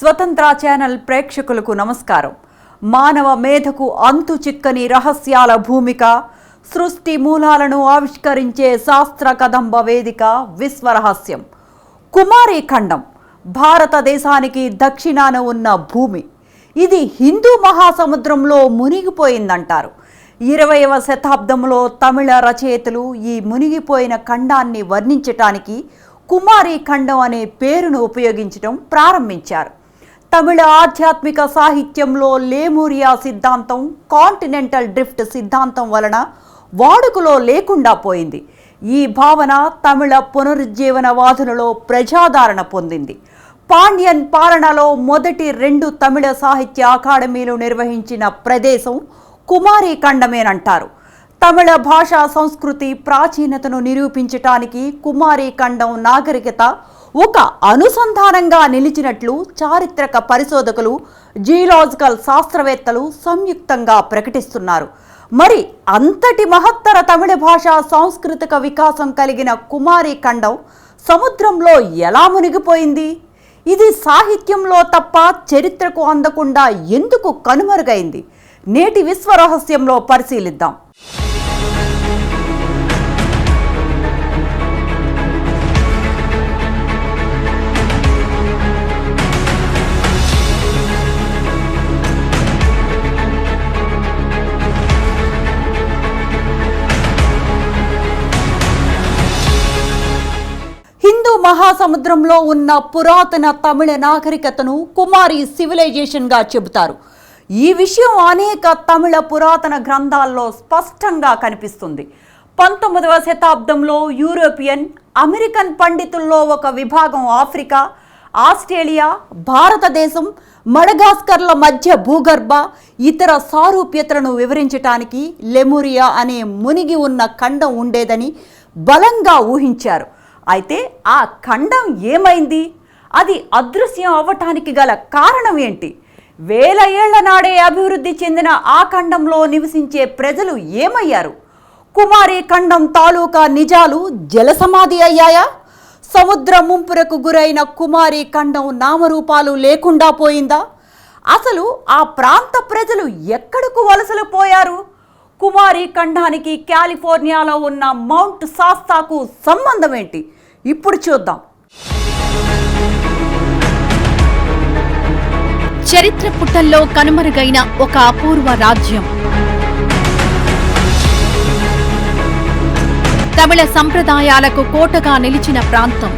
స్వతంత్ర ఛానల్ ప్రేక్షకులకు నమస్కారం. మానవ మేధకు అంతు చిక్కని రహస్యాల భూమిక సృష్టి మూలాలను ఆవిష్కరించే శాస్త్ర కదంబ వేదిక విశ్వరహస్యం. కుమారి ఖండం భారతదేశానికి దక్షిణాన ఉన్న భూమి. ఇది హిందూ మహాసముద్రంలో మునిగిపోయిందంటారు. ఇరవయవ శతాబ్దంలో తమిళ రచయితలు ఈ మునిగిపోయిన ఖండాన్ని వర్ణించటానికి కుమారి ఖండం అనే పేరును ఉపయోగించడం ప్రారంభించారు. తమిళ ఆధ్యాత్మిక సాహిత్యంలో లేమూరియా సిద్ధాంతం కాంటినెంటల్ డ్రిఫ్ట్ సిద్ధాంతం వలన వాడుకలో లేకుండా పోయింది. ఈ భావన తమిళ పునరుజ్జీవనవాదులలో ప్రజాదరణ పొందింది. పాండ్యన్ పాలనలో మొదటి రెండు తమిళ సాహిత్య అకాడమీలు నిర్వహించిన ప్రదేశం కుమారి ఖండమేనంటారు. తమిళ భాషా సంస్కృతి ప్రాచీనతను నిరూపించటానికి కుమారి ఖండం నాగరికత ఒక అనుసంధానంగా నిలిచినట్లు చారిత్రక పరిశోధకులు జియోలాజికల్ శాస్త్రవేత్తలు సంయుక్తంగా ప్రకటిస్తున్నారు. మరి అంతటి మహత్తర తమిళ భాషా సాంస్కృతిక వికాసం కలిగిన కుమారి ఖండం సముద్రంలో ఎలా మునిగిపోయింది? ఇది సాహిత్యంలో తప్ప చరిత్రకు అందకుండా ఎందుకు కనుమరుగైంది? నేటి విశ్వరహస్యంలో పరిశీలిద్దాం. మహాసముద్రంలో ఉన్న పురాతన తమిళ నాగరికతను కుమారి సివిలైజేషన్గా చెబుతారు. ఈ విషయం అనేక తమిళ పురాతన గ్రంథాల్లో స్పష్టంగా కనిపిస్తుంది. పంతొమ్మిదవ శతాబ్దంలో యూరోపియన్ అమెరికన్ పండితుల్లో ఒక విభాగం ఆఫ్రికా ఆస్ట్రేలియా భారతదేశం మడగాస్కర్ల మధ్య భూగర్భ ఇతర సారూప్యతలను వివరించటానికి లెమురియా అనే మునిగి ఉన్న ఖండం ఉండేదని బలంగా ఊహించారు. అయితే ఆ ఖండం ఏమైంది? అది అదృశ్యం అవ్వటానికి గల కారణం ఏంటి? వేల ఏళ్ళ నాడే అభివృద్ధి చెందిన ఆ ఖండంలో నివసించే ప్రజలు ఏమయ్యారు? కుమారి ఖండం తాలూకా నిజాలు జలసమాధి అయ్యాయా? సముద్ర ముంపురకు గురైన కుమారి ఖండం నామరూపాలు లేకుండా పోయిందా? అసలు ఆ ప్రాంత ప్రజలు ఎక్కడకు వలసలు పోయారు? కుమారి ఖండానికి కాలిఫోర్నియాలో ఉన్న మౌంట్ సాస్తాకు సంబంధం ఏంటి? ఇప్పుడు చూద్దాం. చరిత్ర పుటల్లో కనుమరుగైన ఒక అపూర్వ రాజ్యం. తమిళ సంప్రదాయాలకు కోటగా నిలిచిన ప్రాంతం.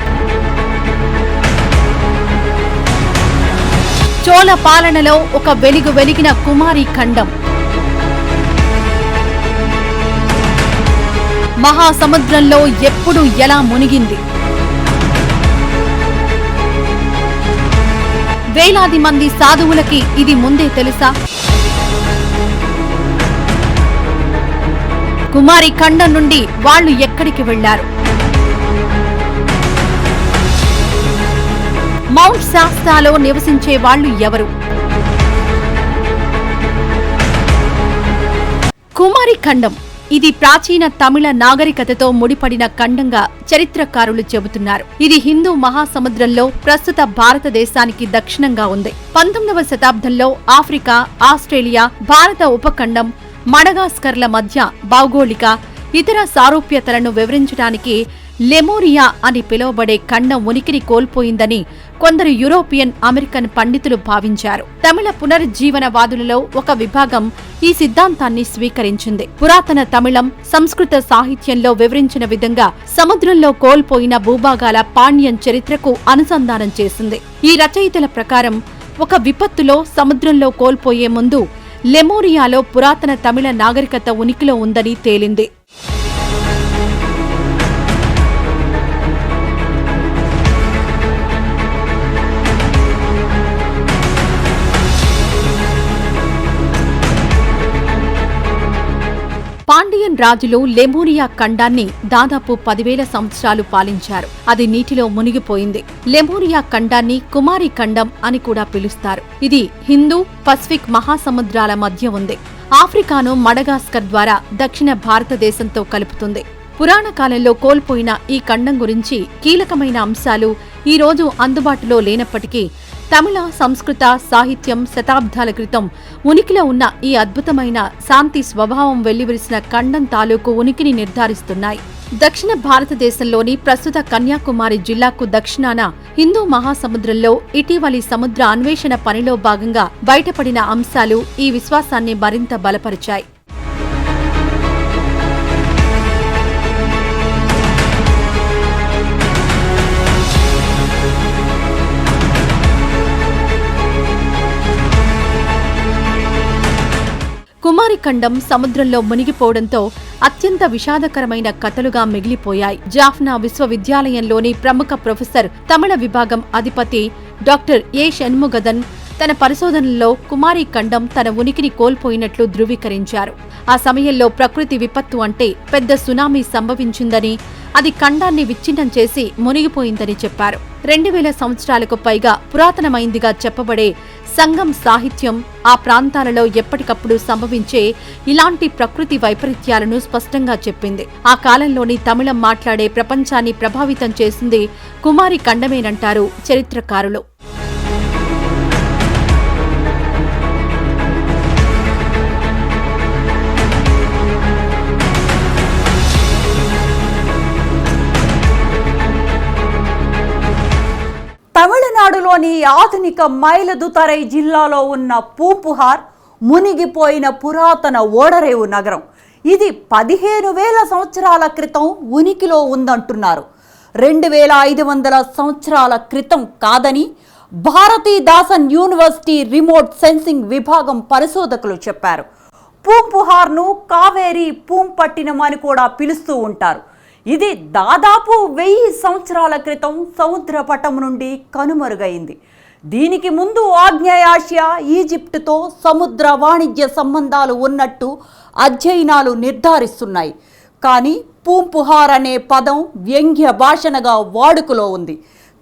చోళ పాలనలో ఒక వెలుగు వెలిగిన కుమారి ఖండం. మహాసముద్రంలో ఎప్పుడు ఎలా మునిగింది? వేలాది మంది సాధువులకి ఇది ముందే తెలుసా? కుమారి ఖండం నుండి వాళ్ళు ఎక్కడికి వెళ్ళారు మౌంట్ శాస్తాలో నివసించే వాళ్ళు ఎవరు? కుమారి ఖండం ఇది ప్రాచీన తమిళ నాగరికతతో ముడిపడిన ఖండంగా చరిత్రకారులు చెబుతున్నారు. ఇది హిందూ మహాసముద్రంలో ప్రస్తుత భారతదేశానికి దక్షిణంగా ఉంది. పంతొమ్మిదవ శతాబ్దంలో ఆఫ్రికా ఆస్ట్రేలియా భారత ఉపఖండం మడగాస్కర్ల మధ్య భౌగోళిక ఇతర సారూప్యతలను వివరించడానికి లెమోరియా అని పిలువబడే ఖండం ఉనికిని కోల్పోయిందని కొందరు యూరోపియన్ అమెరికన్ పండితులు భావించారు. తమిళ పునరుజ్జీవనవాదులలో ఒక విభాగం ఈ సిద్ధాంతాన్ని స్వీకరించింది. పురాతన తమిళం సంస్కృత సాహిత్యంలో వివరించిన విధంగా సముద్రంలో కోల్పోయిన భూభాగాల పాండ్యం చరిత్రకు అనుసంధానం చేసింది. ఈ రచయితల ప్రకారం ఒక విపత్తులో సముద్రంలో కోల్పోయే ముందు లెమోరియాలో పురాతన తమిళ నాగరికత ఉనికిలో ఉందని తేలింది. పాండియన్ రాజులు లెమూరియా ఖండాన్ని దాదాపు పదివేల సంవత్సరాలు పాలించారు. అది నీటిలో మునిగిపోయింది. లెమూరియా ఖండాన్ని కుమారి ఖండం అని కూడా పిలుస్తారు. ఇది హిందూ పసిఫిక్ మహాసముద్రాల మధ్య ఉంది. ఆఫ్రికాను మడగాస్కర్ ద్వారా దక్షిణ భారతదేశంతో కలుపుతుంది. పురాణ కాలంలో కోల్పోయిన ఈ ఖండం గురించి కీలకమైన అంశాలు ఈ రోజు అందుబాటులో లేనప్పటికీ తమిళ సంస్కృత సాహిత్యం శతాబ్దాల క్రితం ఉనికిలో ఉన్న ఈ అద్భుతమైన శాంతి స్వభావం వెల్లివిరిసిన ఖండం తాలూకు ఉనికిని నిర్ధారిస్తున్నాయి. దక్షిణ భారతదేశంలోని ప్రస్తుత కన్యాకుమారి జిల్లాకు దక్షిణాన హిందూ మహాసముద్రంలో ఇటీవలి సముద్ర అన్వేషణ పనిలో భాగంగా బయటపడిన అంశాలు ఈ విశ్వాసాన్ని మరింత బలపరిచాయి. కుమారిఖండం సముద్రంలో మునిగిపోవడంతో అత్యంత విషాదకరమైన కథలుగా మిగిలిపోయాయి. జాఫ్నా విశ్వవిద్యాలయంలోని ప్రముఖ ప్రొఫెసర్ తమిళ విభాగం అధిపతి డాక్టర్ ఏ షణ్ముగదన్ తన పరిశోధనల్లో కుమారి ఖండం తన ఉనికిని కోల్పోయినట్లు ధృవీకరించారు. ఆ సమయంలో ప్రకృతి విపత్తు అంటే పెద్ద సునామీ సంభవించిందని అది ఖండాన్ని విచ్ఛిన్నం చేసి మునిగిపోయిందని చెప్పారు. రెండు వేల సంవత్సరాలకు పైగా పురాతనమైందిగా చెప్పబడే సంగం సాహిత్యం ఆ ప్రాంతాలలో ఎప్పటికప్పుడు సంభవించే ఇలాంటి ప్రకృతి వైపరీత్యాలను స్పష్టంగా చెప్పింది. ఆ కాలంలోని తమిళం మాట్లాడే ప్రపంచాన్ని ప్రభావితం చేసింది కుమారి ఖండమేనంటారు చరిత్రకారులు. తమిళనాడులోని ఆధునిక మైలదుతరై జిల్లాలో ఉన్న పూంపుహార్ మునిగిపోయిన పురాతన ఓడరేవు నగరం. ఇది పదిహేను వేల సంవత్సరాల క్రితం ఉనికిలో ఉందంటున్నారు. రెండు వేల ఐదు వందల సంవత్సరాల క్రితం కాదని భారతీదాసన్ యూనివర్సిటీ రిమోట్ సెన్సింగ్ విభాగం పరిశోధకులు చెప్పారు. పూంపుహార్ను కావేరి పూంపట్టినం అని కూడా పిలుస్తూ ఉంటారు. ఇది దాదాపు వెయ్యి సంవత్సరాల క్రితం సముద్ర పటం నుండి కనుమరుగైంది. దీనికి ముందు ఆగ్నేయాసియా ఈజిప్టుతో సముద్ర వాణిజ్య సంబంధాలు ఉన్నట్టు అధ్యయనాలు నిర్ధారిస్తున్నాయి. కానీ పూంపుహార్ అనే పదం వ్యంగ్య భాషణగా వాడుకలో ఉంది.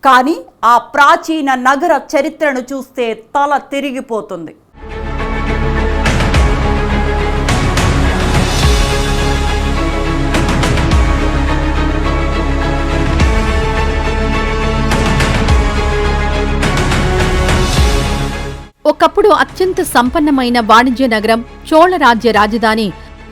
కానీ ఆ ప్రాచీన నగర చరిత్రను చూస్తే తల తిరిగిపోతుంది. ఒకప్పుడు అత్యంత సంపన్నమైన వాణిజ్య నగరం చోళ రాజ్య రాజధాని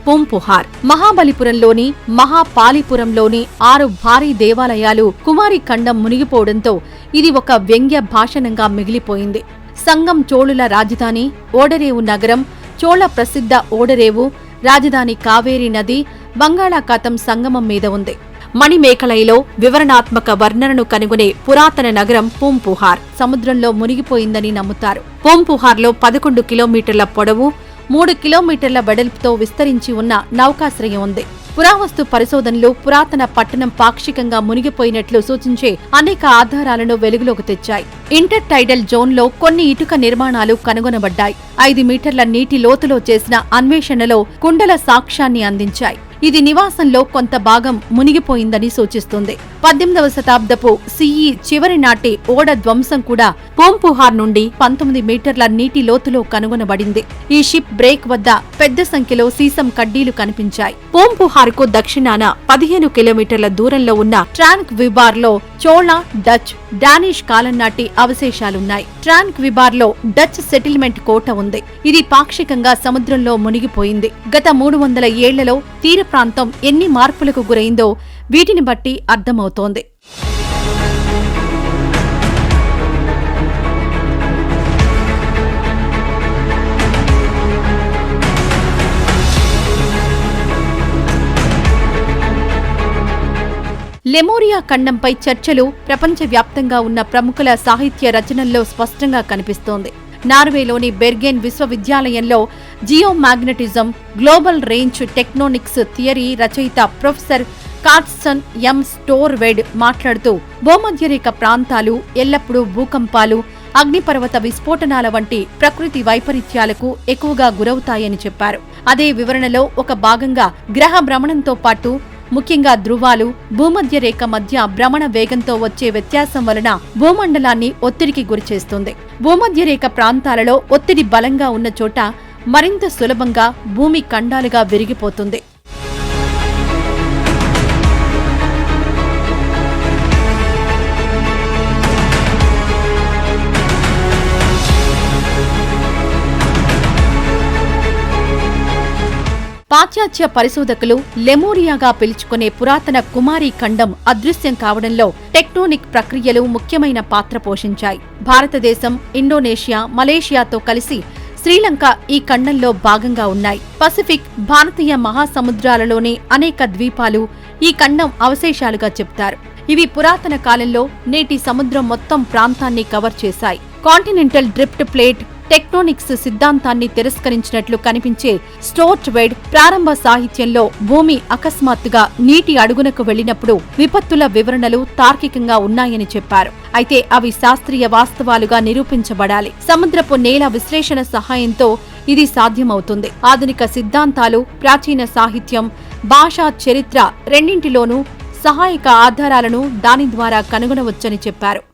పుంపుహార్. మహాబలిపురంలోని మహాపాలిపురంలోని ఆరు భారీ దేవాలయాలు కుమారి ఖండం మునిగిపోవడంతో ఇది ఒక వ్యంగ్య భాషణంగా మిగిలిపోయింది. సంగం చోళుల రాజధాని ఓడరేవు నగరం చోళ ప్రసిద్ధ ఓడరేవు రాజధాని కావేరీ నది బంగాళాఖాతం సంగమం మీద ఉంది. మణిమేఖలైలో వివరణాత్మక వర్ణనను కనుగొనే పురాతన నగరం పూంపుహార్. సముద్రంలో మునిగిపోయిందని నమ్ముతారు. పూంపుహార్లో పదకొండు కిలోమీటర్ల పొడవు మూడు కిలోమీటర్ల వెడల్పుతో విస్తరించి ఉన్న నౌకాశ్రయం ఉంది. పురావస్తు పరిశోధనలు పురాతన పట్టణం పాక్షికంగా మునిగిపోయినట్లు సూచించే అనేక ఆధారాలను వెలుగులోకి తెచ్చాయి. ఇంటర్ టైడల్ జోన్లో కొన్ని ఇటుక నిర్మాణాలు కనుగొనబడ్డాయి. ఐదు మీటర్ల నీటి లోతులో చేసిన అన్వేషణలో కుండల సాక్ష్యాన్ని అందించాయి. ఇది నివాసంలో కొంత భాగం మునిగిపోయిందని సూచిస్తుంది. పద్దెనిమిదవ శతాబ్దపు సిఈ చివరి నాటి ఓడ ధ్వంసం కూడా పోంపుహార్ నుండి పంతొమ్మిది మీటర్ల నీటి లోతులో కనుగొనబడింది. ఈ షిప్ బ్రేక్ వద్ద పెద్ద సంఖ్యలో సీసం కడ్డీలు కనిపించాయి. పోంపుహార్కు దక్షిణాన పదిహేను కిలోమీటర్ల దూరంలో ఉన్న ట్రాంక్ విబార్లో చోళ డచ్ డానిష్ కాలం నాటి అవశేషాలున్నాయి. ట్రాంక్ విబార్లో డచ్ సెటిల్మెంట్ కోట ఉంది. ఇది పాక్షికంగా సముద్రంలో మునిగిపోయింది. గత మూడు వందల ఏళ్ళలో తీర ప్రాంతం ఎన్ని మార్పులకు గురైందో వీటిని బట్టి అర్థమవుతోంది. లెమోరియా ఖండంపై చర్చలు ప్రపంచవ్యాప్తంగా ఉన్న ప్రముఖుల సాహిత్య రచనల్లో స్పష్టంగా కనిపిస్తోంది. నార్వేలోని బెర్గెన్ విశ్వవిద్యాలయంలో geomagnetism global range tectonics theory రచయిత professor Karsten M. Storetvedt మాట్లాడుతూ భూమధ్యరేఖ ప్రాంతాలు ఎల్లప్పుడూ భూకంపాలు అగ్నిపర్వత విస్ఫోటనాల వంటి ప్రకృతి వైపరీత్యాలకు ఎక్కువగా గురవుతాయని చెప్పారు. అదే వివరణలో ఒక భాగంగా గ్రహ భ్రమణంతో పాటు ముఖ్యంగా ధృవాలు భూమధ్య రేఖ మధ్య భ్రమణ వేగంతో వచ్చే వ్యత్యాసం వలన భూమండలాన్ని ఒత్తిడికి గురిచేస్తుంది భూమధ్య రేఖ ప్రాంతాలలో ఒత్తిడి బలంగా ఉన్న చోట మరింత సులభంగా భూమి ఖండాలుగా విరిగిపోతుంది. పాశ్చాత్య పరిశోధకులు లెమోరియాగా పిలుచుకునే పురాతన కుమారి ఖండం అదృశ్యం కావడంలో టెక్టోనిక్ ప్రక్రియలు ముఖ్యమైన పాత్ర పోషించాయి. భారతదేశం ఇండోనేషియా మలేషియాతో కలిసి శ్రీలంక ఈ ఖండంలో భాగంగా ఉన్నాయి. పసిఫిక్ భారతీయ మహాసముద్రాలలోని అనేక ద్వీపాలు ఈ ఖండం అవశేషాలుగా చెప్తారు ఇవి పురాతన కాలంలో నేటి సముద్రం మొత్తం ప్రాంతాన్ని కవర్ చేశాయి. కాంటినెంటల్ డ్రిఫ్ట్ ప్లేట్ టెక్టోనిక్స్ సిద్ధాంతాన్ని తిరస్కరించినట్లు కనిపించే స్టోర్ట్వెడ్ ప్రారంభ సాహిత్యంలో భూమి అకస్మాత్తుగా నీటి అడుగునకు వెళ్ళినప్పుడు విపత్తుల వివరణలు తార్కికంగా ఉన్నాయని చెప్పారు. అయితే అవి శాస్త్రీయ వాస్తవాలుగా నిరూపించబడాలి. సముద్రపు నేల విశ్లేషణ సహాయంతో ఇది సాధ్యమవుతుంది. ఆధునిక సిద్ధాంతాలు ప్రాచీన సాహిత్యం భాషా చరిత్ర రెండింటిలోనూ సహాయక ఆధారాలను దాని ద్వారా కనుగొనవచ్చని చెప్పారు.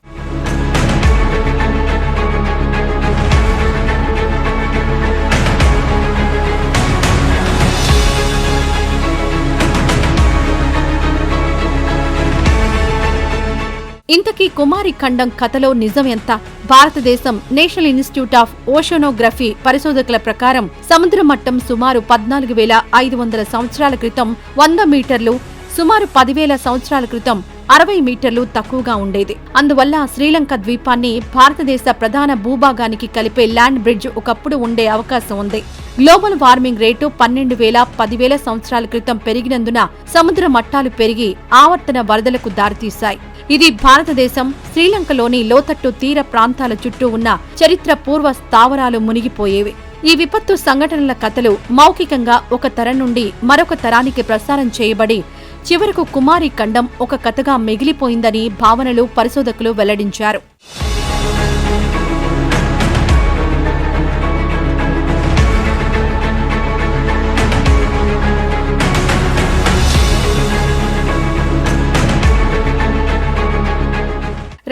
ఇంతకీ కుమారి ఖండం కథలో నిజం ఎంత భారతదేశం నేషనల్ ఇన్స్టిట్యూట్ ఆఫ్ ఓషనోగ్రఫీ పరిశోధకుల ప్రకారం సముద్ర మట్టం సుమారు పద్నాలుగు వేల ఐదు వందల సంవత్సరాల క్రితం వంద మీటర్లు సుమారు పదివేల సంవత్సరాల క్రితం అరవై మీటర్లు తక్కువగా ఉండేది. అందువల్ల శ్రీలంక ద్వీపాన్ని భారతదేశ ప్రధాన భూభాగానికి కలిపే ల్యాండ్ బ్రిడ్జ్ ఒకప్పుడు ఉండే అవకాశం ఉంది. గ్లోబల్ వార్మింగ్ రేటు పన్నెండు వేల పదివేల సంవత్సరాల క్రితం పెరిగినందున సముద్ర మట్టాలు పెరిగి ఆవర్తన వరదలకు దారితీశాయి. ఇది భారతదేశం శ్రీలంకలోని లోతట్టు తీర ప్రాంతాల చుట్టూ ఉన్న చరిత్ర పూర్వ స్థావరాలు మునిగిపోయేవి. ఈ విపత్తు సంఘటనల కథలు మౌఖికంగా ఒక తరం నుండి మరొక తరానికి ప్రసారం చేయబడి చివరకు కుమారి ఖండం ఒక కథగా మిగిలిపోయిందని భావనలు పరిశోధకులు వెల్లడించారు.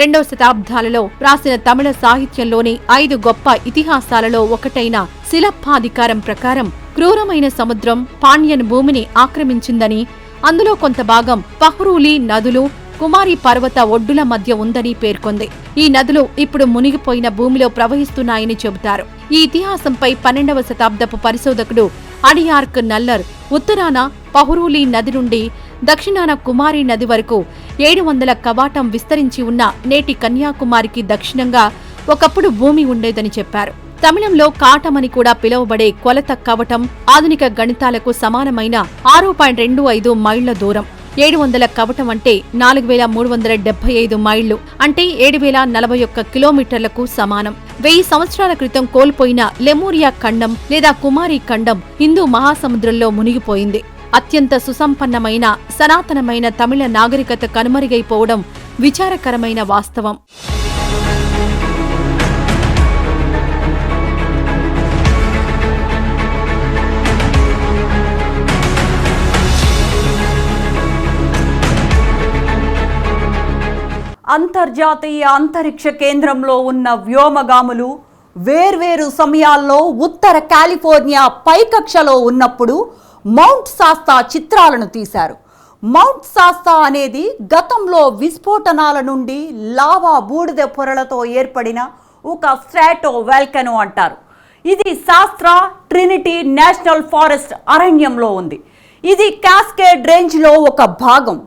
రెండవ శతాబ్దాలలో రాసిన తమిళ సాహిత్యంలోని ఐదు గొప్ప ఇతిహాసాలలో ఒకటైన శిలప్పాధికారం ప్రకారం క్రూరమైన సముద్రం పాండ్యన్ భూమిని ఆక్రమించిందని అందులో కొంత భాగం పహ్రూలి నదులు కుమారి పర్వత ఒడ్డుల మధ్య ఉందని పేర్కొంది. ఈ నదులు ఇప్పుడు మునిగిపోయిన భూమిలో ప్రవహిస్తున్నాయని చెబుతారు. ఈ ఇతిహాసంపై పన్నెండవ శతాబ్దపు పరిశోధకుడు అడియార్క్ నల్లర్ ఉత్తరాన పహురూలి నది నుండి దక్షిణాన కుమారి నది వరకు ఏడు వందల కవాటం విస్తరించి ఉన్న నేటి కన్యాకుమారికి దక్షిణంగా ఒకప్పుడు భూమి ఉండేదని చెప్పారు. తమిళంలో కాటమని కూడా పిలువబడే కొలత కవటం ఆధునిక గణితాలకు సమానమైన ఆరు పాయింట్ రెండు ఐదు మైళ్ళ దూరం. ఏడు వందల కవటం అంటే నాలుగు వేల మూడు వందల డెబ్బై ఐదు మైళ్ళు అంటే ఏడు వేల నలభై ఒక్క కిలోమీటర్లకు సమానం. వెయ్యి సంవత్సరాల క్రితం కోల్పోయిన లెమూరియా ఖండం లేదా కుమారి ఖండం హిందూ మహాసముద్రంలో మునిగిపోయింది. అత్యంత సుసంపన్నమైన సనాతనమైన తమిళ నాగరికత కనుమరుగైపోవడం విచారకరమైన వాస్తవం. అంతర్జాతీయ అంతరిక్ష కేంద్రంలో ఉన్న వ్యోమగాములు వేర్వేరు సమయాల్లో ఉత్తర కాలిఫోర్నియా పైకక్షలో ఉన్నప్పుడు మౌంట్ సాస్తా చిత్రాలను తీశారు. మౌంట్ సాస్తా అనేది గతంలో విస్ఫోటనాల నుండి లావా బూడిద పొరలతో ఏర్పడిన ఒక స్ట్రాటో వెల్కెను అంటారు. ఇది శాస్త్ర ట్రినిటీ నేషనల్ ఫారెస్ట్ అరణ్యంలో ఉంది. ఇది కాస్కేడ్ రేంజ్లో ఒక భాగం.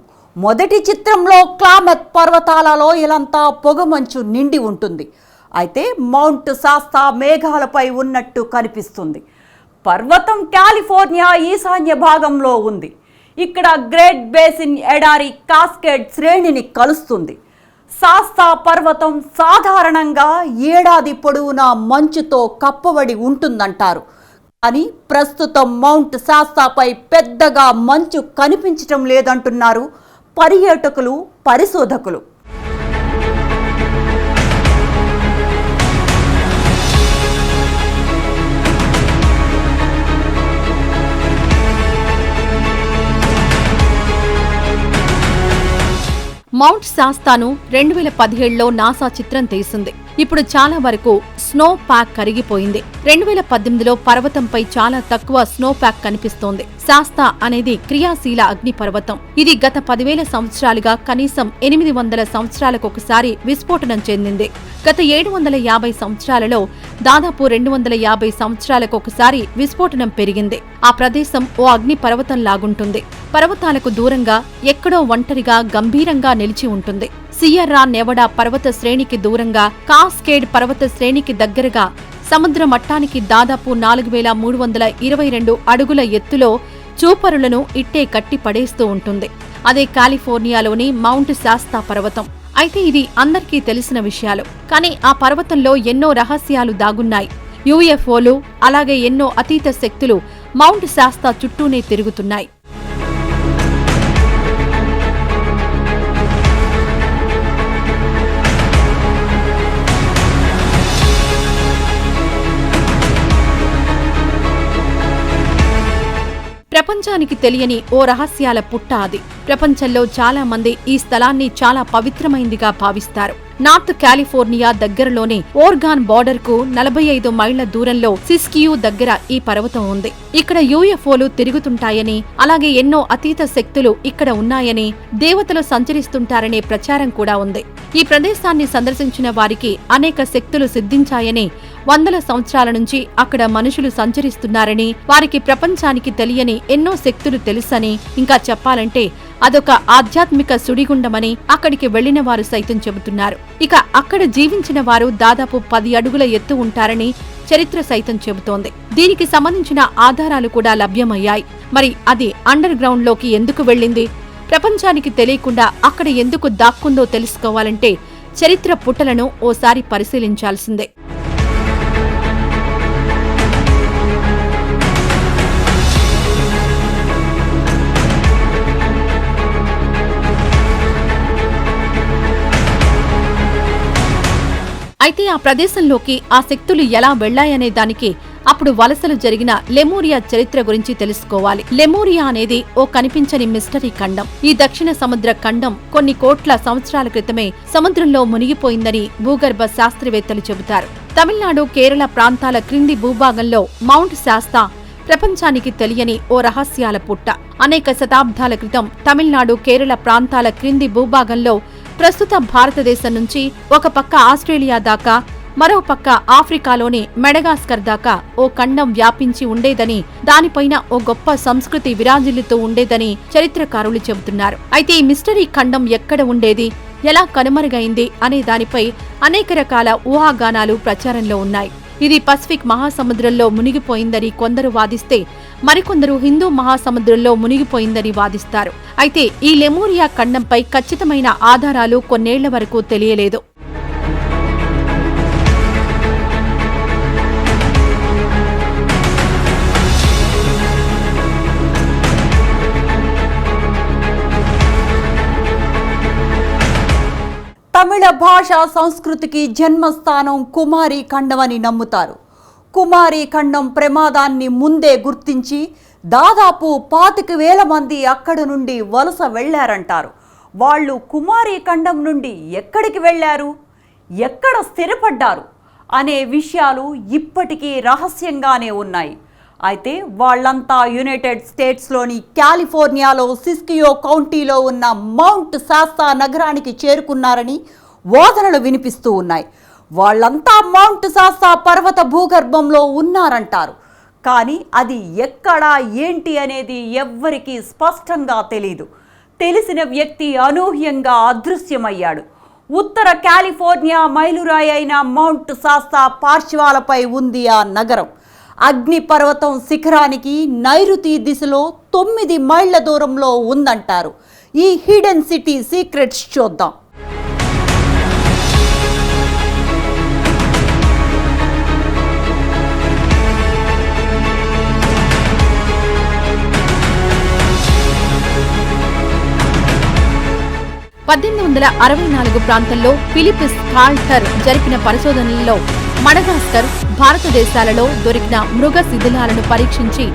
మొదటి చిత్రంలో క్లామెత్ పర్వతాలలో ఇలంతా పొగమంచు నిండి ఉంటుంది. అయితే మౌంట్ శాస్తా మేఘాలపై ఉన్నట్టు కనిపిస్తుంది. పర్వతం కాలిఫోర్నియా ఈశాన్య భాగంలో ఉంది. ఇక్కడ గ్రేట్ బేసిన్ ఎడారి కాస్కేడ్ శ్రేణిని కలుస్తుంది. శాస్తా పర్వతం సాధారణంగా ఏడాది పొడవునా మంచుతో కప్పబడి ఉంటుందంటారు. కానీ ప్రస్తుతం మౌంట్ శాస్తాపై పెద్దగా మంచు కనిపించటం లేదంటున్నారు పర్యాటకులు పరిశోధకులు. మౌంట్ శాస్తాను రెండు వేల పదిహేడులో నాసా చిత్రం తీసింది ఇప్పుడు చాలా వరకు స్నో ప్యాక్ కరిగిపోయింది. రెండు వేల పద్దెనిమిదిలో పర్వతంపై చాలా తక్కువ స్నో ప్యాక్ కనిపిస్తోంది. శాస్తా అనేది క్రియాశీల అగ్ని పర్వతం ఇది గత పదివేల సంవత్సరాలుగా కనీసం ఎనిమిది వందల సంవత్సరాలకు ఒకసారి విస్ఫోటనం చెందింది. గత ఏడు వందల యాభై సంవత్సరాలలో దాదాపు రెండు వందల యాభై సంవత్సరాలకు ఒకసారి విస్ఫోటనం పెరిగింది. ఆ ప్రదేశం ఓ అగ్ని పర్వతం లాగుంటుంది పర్వతాలకు దూరంగా ఎక్కడో ఒంటరిగా గంభీరంగా నిలిచి ఉంటుంది. సియర్రా నెవడా పర్వత శ్రేణికి దూరంగా కాస్కేడ్ పర్వత శ్రేణికి దగ్గరగా సముద్ర మట్టానికి దాదాపు నాలుగు వేల మూడు వందల ఇరవై రెండు అడుగుల ఎత్తులో చూపరులను ఇట్టే కట్టి పడేస్తూ ఉంటుంది. అదే కాలిఫోర్నియాలోని మౌంట్ శాస్తా పర్వతం. అయితే ఇది అందరికీ తెలిసిన విషయాలు. కానీ ఆ పర్వతంలో ఎన్నో రహస్యాలు దాగున్నాయి. యూఎఫ్ఓలు అలాగే ఎన్నో అతీత శక్తులు మౌంట్ శాస్తా చుట్టూనే తిరుగుతున్నాయి. ప్రపంచానికి తెలియని ఓ రహస్యాల పుట్ట అది. ప్రపంచంలో చాలా మంది ఈ స్థలాన్ని చాలా పవిత్రమైందిగా భావిస్తారు. నార్త్ కాలిఫోర్నియా దగ్గరలోనే ఓర్గాన్ బార్డర్కు నలభై ఐదు మైళ్ళ దూరంలో సిస్కియూ దగ్గర ఈ పర్వతం ఉంది. ఇక్కడ యూఎఫ్ఓలు తిరుగుతుంటాయని అలాగే ఎన్నో అతీత శక్తులు ఇక్కడ ఉన్నాయని దేవతలు సంచరిస్తుంటారనే ప్రచారం కూడా ఉంది. ఈ ప్రదేశాన్ని సందర్శించిన వారికి అనేక శక్తులు సిద్ధించాయని వందల సంవత్సరాల నుంచి అక్కడ మనుషులు సంచరిస్తున్నారని వారికి ప్రపంచానికి తెలియని ఎన్నో శక్తులు తెలుసని ఇంకా చెప్పాలంటే అదొక ఆధ్యాత్మిక సుడిగుండమని అక్కడికి వెళ్ళిన వారు సైతం చెబుతున్నారు. ఇక అక్కడ జీవించిన వారు దాదాపు పది అడుగుల ఎత్తు ఉంటారని చరిత్ర సైతం చెబుతోంది. దీనికి సంబంధించిన ఆధారాలు కూడా లభ్యమయ్యాయి. మరి అది అండర్ గ్రౌండ్లోకి ఎందుకు వెళ్ళింది? ప్రపంచానికి తెలియకుండా అక్కడ ఎందుకు దాక్కుందో తెలుసుకోవాలంటే చరిత్ర పుటలను ఓసారి పరిశీలించాల్సిందే. అయితే ఆ ప్రదేశంలోకి ఆ శక్తులు ఎలా వెళ్ళాయనే దానికి అప్పుడు వలసలు జరిగిన లెమూరియా చరిత్ర గురించి తెలుసుకోవాలి. లెమూరియా అనేది ఓ కనిపించని మిస్టరీ ఖండం. ఈ దక్షిణ సముద్ర ఖండం కొన్ని కోట్ల సంవత్సరాల క్రితమే సముద్రంలో మునిగిపోయిందని భూగర్భ శాస్త్రవేత్తలు చెబుతారు. తమిళనాడు కేరళ ప్రాంతాల క్రింది భూభాగంలో మౌంట్ శాస్తా ప్రపంచానికి తెలియని ఓ రహస్యాల పుట్ట. అనేక శతాబ్దాల క్రితం తమిళనాడు కేరళ ప్రాంతాల క్రింది భూభాగంలో ప్రస్తుత భారతదేశం నుంచి ఒక పక్క ఆస్ట్రేలియా దాకా మరో పక్క ఆఫ్రికాలోని మెడగాస్కర్ దాకా ఓ ఖండం వ్యాపించి ఉండేదని దానిపైన ఓ గొప్ప సంస్కృతి విరాజిల్లుతూ ఉండేదని చరిత్రకారులు చెబుతున్నారు. అయితే ఈ మిస్టరీ ఖండం ఎక్కడ ఉండేది? ఎలా కనుమరుగైంది? అనే దానిపై అనేక రకాల ఊహాగానాలు ప్రచారంలో ఉన్నాయి. ఇది పసిఫిక్ మహాసముద్రంలో మునిగిపోయిందని కొందరు వాదిస్తే మరికొందరు హిందూ మహాసముద్రంలో మునిగిపోయిందని వాదిస్తారు. అయితే ఈ లెమూరియా ఖండంపై ఖచ్చితమైన ఆధారాలు కొన్నేళ్ళ వరకు తెలియలేదు. తమిళ భాష సంస్కృతికి జన్మస్థానం కుమారి ఖండమని నమ్ముతారు. కుమారి ఖండం ప్రమాదాన్ని ముందే గుర్తించి దాదాపు పాతిక వేల మంది అక్కడ నుండి వలస వెళ్ళారంటారు వాళ్ళు కుమారి ఖండం నుండి ఎక్కడికి వెళ్ళారు ఎక్కడ స్థిరపడ్డారు? అనే విషయాలు ఇప్పటికీ రహస్యంగానే ఉన్నాయి. అయితే వాళ్ళంతా యునైటెడ్ స్టేట్స్లోని కాలిఫోర్నియాలో సిస్కియో కౌంటీలో ఉన్న మౌంట్ శాస్తా నగరానికి చేరుకున్నారని వాదనలు వినిపిస్తూ ఉన్నాయి. వాళ్ళంతా మౌంట్ శాస్తా పర్వత భూగర్భంలో ఉన్నారంటారు. కానీ అది ఎక్కడా ఏంటి అనేది ఎవ్వరికీ స్పష్టంగా తెలీదు. తెలిసిన వ్యక్తి అనూహ్యంగా అదృశ్యమయ్యాడు. ఉత్తర కాలిఫోర్నియా మైలురాయి అయిన మౌంట్ శాస్తా పార్శ్వాలపై ఉంది ఆ నగరం. అగ్నిపర్వతం శిఖరానికి నైరుతి దిశలో తొమ్మిది మైళ్ళ దూరంలో ఉందంటారు. ఈ హిడెన్ సిటీ సీక్రెట్స్ చూద్దాం. పద్దెనిమిది వందల అరవై నాలుగు ప్రాంతంలో ఫిలిపిస్ కాల్టర్ జరిపిన పరిశోధనల్లో మడగాస్కర్ భారతదేశాలలో దొరికిన మృగ శిథిలాలను పరీక్షించి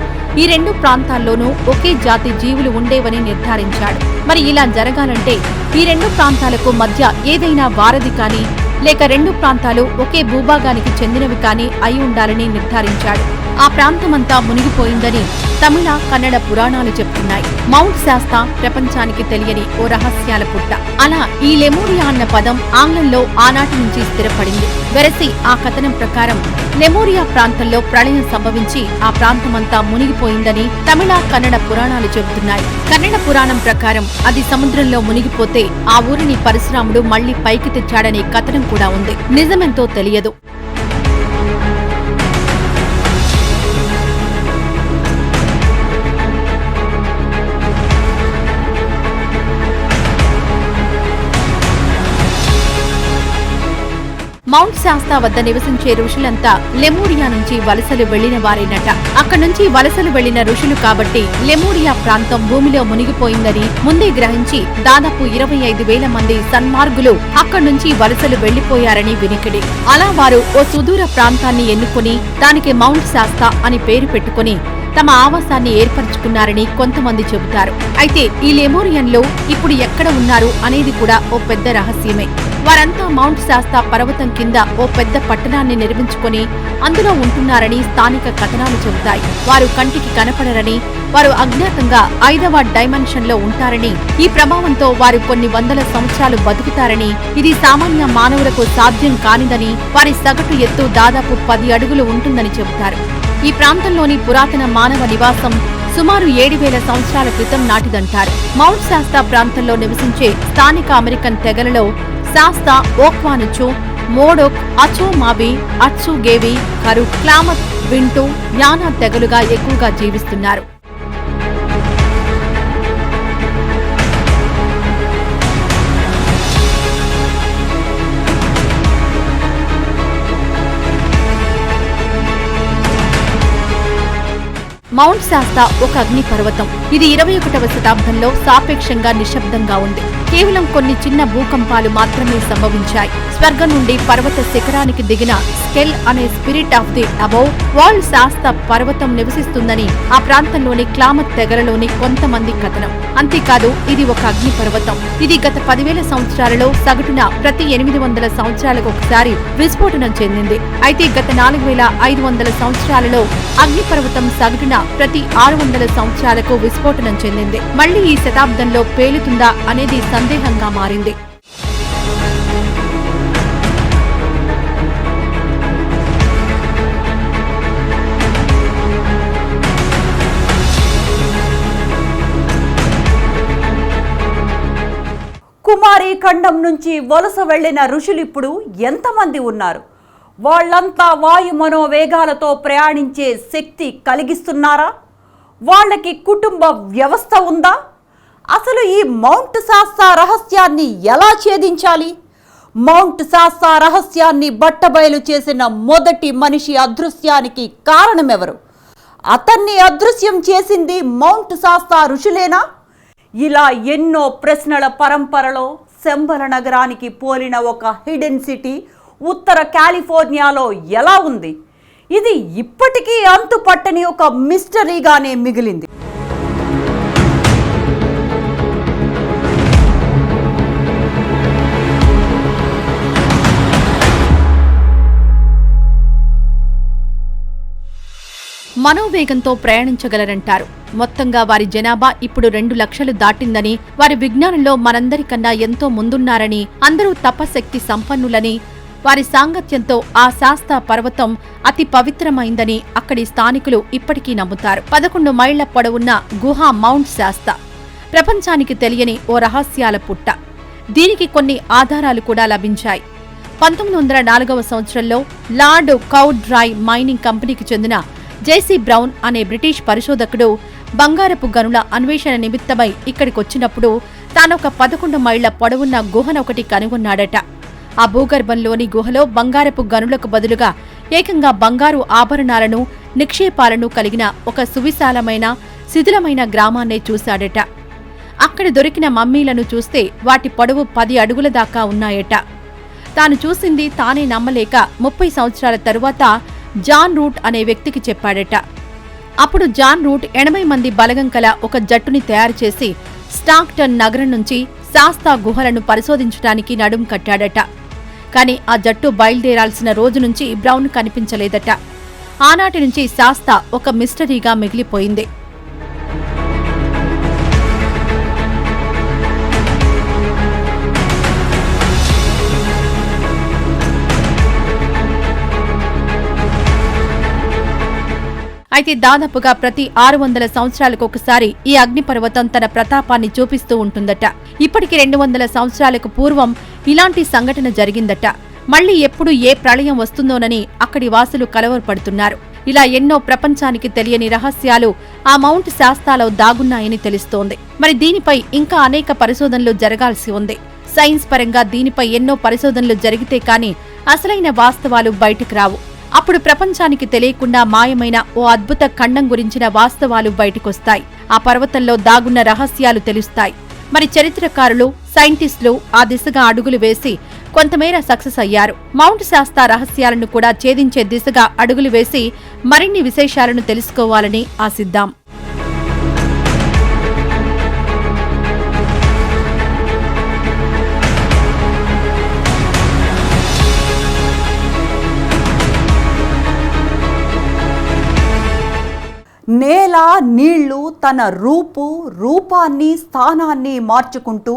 ఈ రెండు ప్రాంతాల్లోనూ ఒకే జాతి జీవులు ఉండేవని నిర్ధారించాడు. మరి ఇలా జరగాలంటే ఈ రెండు ప్రాంతాలకు మధ్య ఏదైనా వారధి కానీ లేక రెండు ప్రాంతాలు ఒకే భూభాగానికి చెందినవి కానీ అయి ఉండాలని నిర్ధారించాడు. ఆ ప్రాంతమంతా మునిగిపోయిందని తమిళ కన్నడ పురాణాలు చెప్తున్నాయి. మౌంట్ శాస్తా ప్రపంచానికి తెలియని ఓ రహస్యాల పుట్ట. అలా ఈ లెమోరియా అన్న పదం ఆంగ్లంలో ఆనాటి నుంచి స్థిరపడింది. వెరసి ఆ కథనం ప్రకారం లెమోరియా ప్రాంతంలో ప్రళయం సంభవించి ఆ ప్రాంతమంతా మునిగిపోయిందని తమిళ కన్నడ పురాణాలు చెబుతున్నాయి. కన్నడ పురాణం ప్రకారం అది సముద్రంలో మునిగిపోతే ఆ ఊరిని పరశురాముడు మళ్ళీ పైకి తెచ్చాడనే కథనం కూడా ఉంది. నిజమెంతో తెలియదు. మౌంట్ శాస్తా వద్ద నివసించే ఋషులంతా లెమూరియా నుంచి వలసలు వెళ్ళిన వారేనట. అక్కడి నుంచి వలసలు వెళ్ళిన ఋషులు కాబట్టి లెమూరియా ప్రాంతం భూమిలో మునిగిపోయిందని ముందే గ్రహించి దాదాపు ఇరవై ఐదు వేల మంది సన్మార్గులు అక్కడి నుంచి వలసలు వెళ్ళిపోయారని వినికిడి. అలా వారు ఓ సుదూర ప్రాంతాన్ని ఎన్నుకుని దానికి మౌంట్ శాస్తా అని పేరు పెట్టుకుని తమ ఆవాసాన్ని ఏర్పరచుకున్నారని కొంతమంది చెబుతారు. అయితే ఈ లెమోరియన్లో ఇప్పుడు ఎక్కడ ఉన్నారు అనేది కూడా ఓ పెద్ద రహస్యమే. వారంతా మౌంట్ శాస్తా పర్వతం కింద ఓ పెద్ద పట్టణాన్ని నిర్మించుకొని అందులో ఉంటున్నారని స్థానిక కథనాలు చెబుతాయి. వారు కంటికి కనపడరని వారు అజ్ఞాతంగా ఐదవ డైమెన్షన్లో ఉంటారని ఈ ప్రభావంతో వారు కొన్ని వందల సంవత్సరాలు బతుకుతారని ఇది సామాన్య మానవులకు సాధ్యం కానిదని వారి సగటు ఎత్తు దాదాపు పది అడుగులు ఉంటుందని చెబుతారు. ఈ ప్రాంతంలోని పురాతన మానవ నివాసం సుమారు ఏడు వేల సంవత్సరాల క్రితం నాటిదంటారు. మౌంట్ శాస్తా ప్రాంతంలో నివసించే స్థానిక అమెరికన్ తెగలలో శాస్తా ఓక్వానుచు మోడోక్ అచో మాబి అచ్చు గేవి కరు క్లామత్ వింటూ యానా తెగలుగా ఎక్కువగా జీవిస్తున్నారు. మౌంట్ శాస్తా ఒక అగ్ని పర్వతం ఇది ఇరవై ఒకటవ శతాబ్దంలో సాపేక్షంగా నిశ్శబ్దంగా ఉంది. కేవలం కొన్ని చిన్న భూకంపాలు మాత్రమే సంభవించాయి. స్వర్గం నుండి పర్వత శిఖరానికి దిగిన స్కెల్ అనే spirit of the above world Shasta పర్వతం నివసిస్తుందని ఆ ప్రాంతంలోని క్లామత్ తెగలలోని కొంతమంది కథనం. అంతేకాదు ఇది ఒక అగ్ని పర్వతం ఇది గత పదివేల సంవత్సరాలలో సగటున ప్రతి ఎనిమిది వందల సంవత్సరాలకు ఒకసారి విస్ఫోటనం చెందింది. అయితే గత నాలుగు వేల ఐదు వందల సంవత్సరాలలో అగ్నిపర్వతం సగటున ప్రతి ఆరు వందల సంవత్సరాలకు విస్ఫోటనం చెందింది. మళ్ళీ ఈ శతాబ్దంలో పేలుతుందా అనేది సందేహంగా మారింది. కుమారి ఖండం నుంచి వలస వెళ్ళిన ఋషులిప్పుడు ఎంతమంది ఉన్నారు? వాళ్ళంతా వాయు మనోవేగాలతో ప్రయాణించే శక్తి కలిగిస్తున్నారా? వాళ్ళకి కుటుంబ వ్యవస్థ ఉందా? అసలు ఈ మౌంట్ శాస్తా రహస్యాన్ని ఎలా ఛేదించాలి? మౌంట్ శాస్తా రహస్యాన్ని బట్టబయలు చేసిన మొదటి మనిషి అదృశ్యానికి కారణమెవరు? అతన్ని అదృశ్యం చేసింది మౌంట్ శాస్తా ఋషులేనా? ఇలా ఎన్నో ప్రశ్నల పరంపరలో శంబల నగరానికి పోలిన ఒక హిడెన్ సిటీ ఉత్తర కాలిఫోర్నియాలో ఎలా ఉంది? ఇది ఇప్పటికీ అంతుపట్టని ఒక మిస్టరీగానే మిగిలింది. మనోవేగంతో ప్రయాణించగలరంటారు. మొత్తంగా వారి జనాభా ఇప్పుడు రెండు లక్షలు దాటిందని వారి విజ్ఞానంలో మనందరికన్నా ఎంతో ముందున్నారని అందరూ తపశక్తి సంపన్నులని వారి సాంగత్యంతో ఆ శాస్తా పర్వతం అతి పవిత్రమైందని అక్కడి స్థానికులు ఇప్పటికీ నమ్ముతారు. పదకొండు మైళ్ళ పొడవున్న గుహ మౌంట్ శాస్తా. ప్రపంచానికి తెలియని ఓ రహస్యాల పుట్ట. దీనికి కొన్ని ఆధారాలు కూడా లభించాయి. పంతొమ్మిది వందల నాలుగవ సంవత్సరంలో లార్డ్ కౌడ్రాయ్ మైనింగ్ కంపెనీకి చెందిన జేసీ బ్రౌన్ అనే బ్రిటిష్ పరిశోధకుడు బంగారపు గనుల అన్వేషణ నిమిత్తమై ఇక్కడికొచ్చినప్పుడు తానొక పదకొండు మైళ్ళ పొడవున్న గుహనొకటి కనుగొన్నాడట. ఆ భూగర్భంలోని గుహలో బంగారపు గనులకు బదులుగా ఏకంగా బంగారు ఆభరణాలను నిక్షేపాలను కలిగిన ఒక సువిశాలమైన శిథిలమైన గ్రామాన్నే చూశాడట. అక్కడ దొరికిన మమ్మీలను చూస్తే వాటి పొడవు పది అడుగుల దాకా ఉన్నాయట. తాను చూసింది తానే నమ్మలేక ముప్పై సంవత్సరాల తరువాత జాన్ రూట్ అనే వ్యక్తికి చెప్పాడట. అప్పుడు జాన్ రూట్ ఎనభై మంది బలగం కల ఒక జట్టుని తయారు చేసి స్టాక్టన్ నగరం నుంచి శాస్తా గుహలను పరిశోధించడానికి నడుం కట్టాడట. కానీ ఆ జట్టు బయలుదేరాల్సిన రోజు నుంచి బ్రౌన్ కనిపించలేదట. ఆనాటి నుంచి శాస్త ఒక మిస్టరీగా మిగిలిపోయింది. అయితే దాదాపుగా ప్రతి ఆరు వందల సంవత్సరాలకు ఒకసారి ఈ అగ్నిపర్వతం తన ప్రతాపాన్ని చూపిస్తూ ఉంటుందట. ఇప్పటికి రెండు వందల సంవత్సరాలకు పూర్వం ఇలాంటి సంఘటన జరిగిందట. మళ్ళీ ఎప్పుడు ఏ ప్రళయం వస్తుందోనని అక్కడి వాసులు కలవరపడుతున్నారు. ఇలా ఎన్నో ప్రపంచానికి తెలియని రహస్యాలు ఆ మౌంట్ శాస్తాలో దాగున్నాయని తెలుస్తోంది. మరి దీనిపై ఇంకా అనేక పరిశోధనలు జరగాల్సి ఉంది. సైన్స్ పరంగా దీనిపై ఎన్నో పరిశోధనలు జరిగితే కాని అసలైన వాస్తవాలు బయటకు రావు. అప్పుడు ప్రపంచానికి తెలియకుండా మాయమైన ఓ అద్భుత ఖండం గురించిన వాస్తవాలు బయటకొస్తాయి. ఆ పర్వతంలో దాగున్న రహస్యాలు తెలుస్తాయి. మరి చరిత్రకారులు సైంటిస్టులు ఆ దిశగా అడుగులు వేసి కొంతమేర సక్సెస్ అయ్యారు. మౌంట్ శాస్తా రహస్యాలను కూడా ఛేదించే దిశగా అడుగులు వేసి మరిన్ని విశేషాలను తెలుసుకోవాలని ఆశిద్దాం. నేల నీళ్ళు తన రూపు రూపాన్ని స్థానాన్ని మార్చుకుంటూ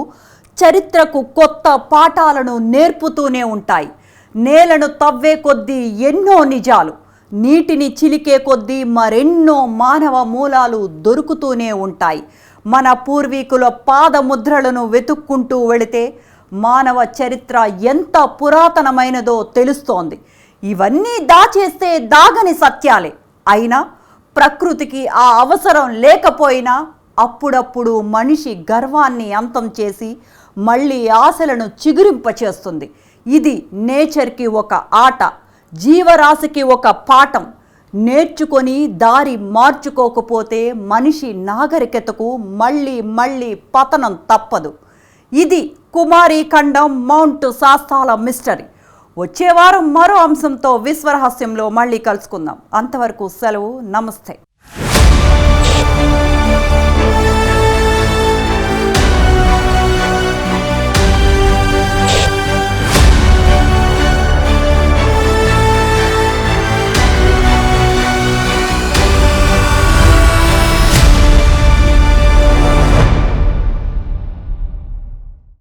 చరిత్రకు కొత్త పాఠాలను నేర్పుతూనే ఉంటాయి. నేలను తవ్వే కొద్దీ ఎన్నో నిజాలు నీటిని చిలికే కొద్దీ మరెన్నో మానవ మూలాలు దొరుకుతూనే ఉంటాయి. మన పూర్వీకుల పాదముద్రలను వెతుక్కుంటూ వెళితే మానవ చరిత్ర ఎంత పురాతనమైనదో తెలుస్తోంది. ఇవన్నీ దాచేస్తే దాగని సత్యాలే. అయినా ప్రకృతికి ఆ అవసరం లేకపోయినా అప్పుడప్పుడు మనిషి గర్వాన్ని అంతం చేసి మళ్ళీ ఆశలను చిగురింపచేస్తుంది. ఇది నేచర్కి ఒక ఆట జీవరాశికి ఒక పాఠం. నేర్చుకొని దారి మార్చుకోకపోతే మనిషి నాగరికతకు మళ్ళీ మళ్ళీ పతనం తప్పదు. ఇది కుమారి ఖండం మౌంట్ శాస్తాల మిస్టరీ. వచ్చే వారం మరో అంశంతో విశ్వరహస్యంలో మళ్ళీ కలుసుకుందాం. అంతవరకు సెలవు నమస్తే.